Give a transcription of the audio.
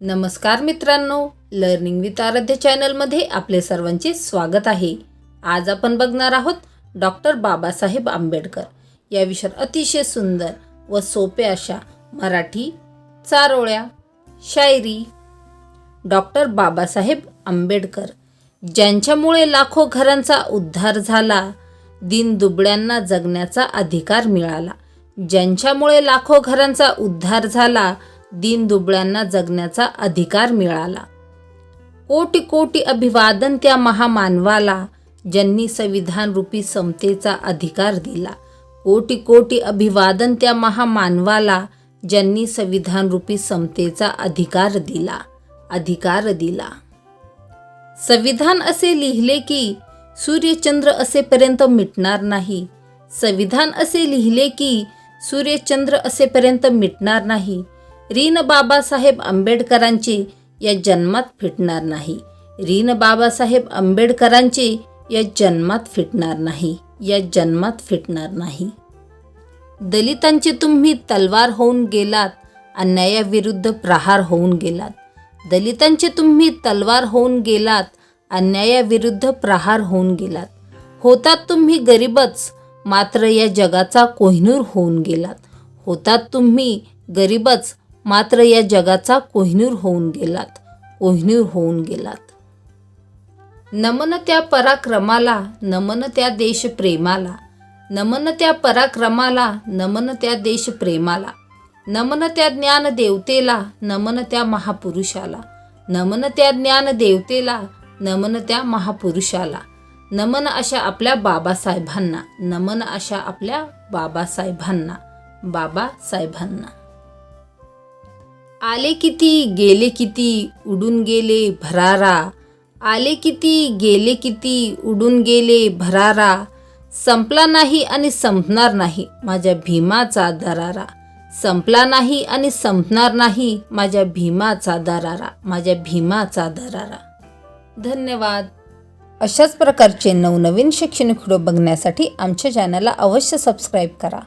नमस्कार मित्रांनो learning with आराध्य चॅनलमध्ये आपले सर्वांचे स्वागत आहे. आज आपण बघणार आहोत डॉक्टर बाबासाहेब आंबेडकर. या विषयावर अतिशय सुंदर व सोपे अशा मराठी चारोळ्या शायरी डॉक्टर बाबासाहेब आंबेडकर ज्यांच्यामुळे लाखो घरांचा उद्धार झाला दिन दुबळ्यांना जगण्याचा अधिकार मिळाला ज्यांच्यामुळे लाखो घरांचा उद्धार झाला दीनदुबळ्यांना जगण्याचा अधिकार मिळाला. कोटी कोटी अभिवादन त्या महामानवाला ज्यांनी संविधान रूपी समतेचा अधिकार दिला. कोटी कोटी अभिवादन त्या महामानवाला ज्यांनी संविधान रूपी समतेचा अधिकार दिला. अधिकार दिला. संविधान असे लिहिले की सूर्यचंद्र असेपर्यंत मिटणार नाही. संविधान असे लिहिले की सूर्यचंद्र असेपर्यंत मिटणार नाही. रीन बाबासाहेब आंबेडकरांचे या जन्मात फिटणार नाही. रीन बाबासाहेब आंबेडकरांचे या जन्मात फिटणार नाही. या जन्मात फिटणार नाही. दलितांचे तुम्ही तलवार होऊन गेलात अन्यायाविरुद्ध प्रहार होऊन गेलात. दलितांचे तुम्ही तलवार होऊन गेलात अन्यायाविरुद्ध प्रहार होऊन गेलात. होतात तुम्ही गरीबच मात्र या जगाचा कोहिनूर होऊन गेलात. होतात तुम्ही गरीबच मात्र या जगाचा कोहिनूर होऊन गेलात. कोहिनूर होऊन गेलात. नमन त्या पराक्रमाला नमन त्या देशप्रेमाला नमन त्या पराक्रमाला नमन त्या देशप्रेमाला नमन त्या ज्ञान देवतेला नमन त्या महापुरुषाला नमन त्या ज्ञान देवतेला नमन त्या महापुरुषाला नमन अशा आपल्या बाबासाहेबांना नमन अशा आपल्या बाबासाहेबांना बाबासाहेबांना. आले किती गेले किती उडून गेले भरारा. आले किती गेले किती उडून गेले भरारा. संपला नाही आणि संपणार नाही माझ्या भीमाचा दरारा. संपला नाही आणि संपणार नाही माझ्या भीमाचा दरारा माझ्या भीमाचा दरारा. धन्यवाद. अशाच प्रकारचे नवनवीन शैक्षणिक व्हिडिओ बघण्यासाठी आमच्या चॅनलला अवश्य सबस्क्राईब करा.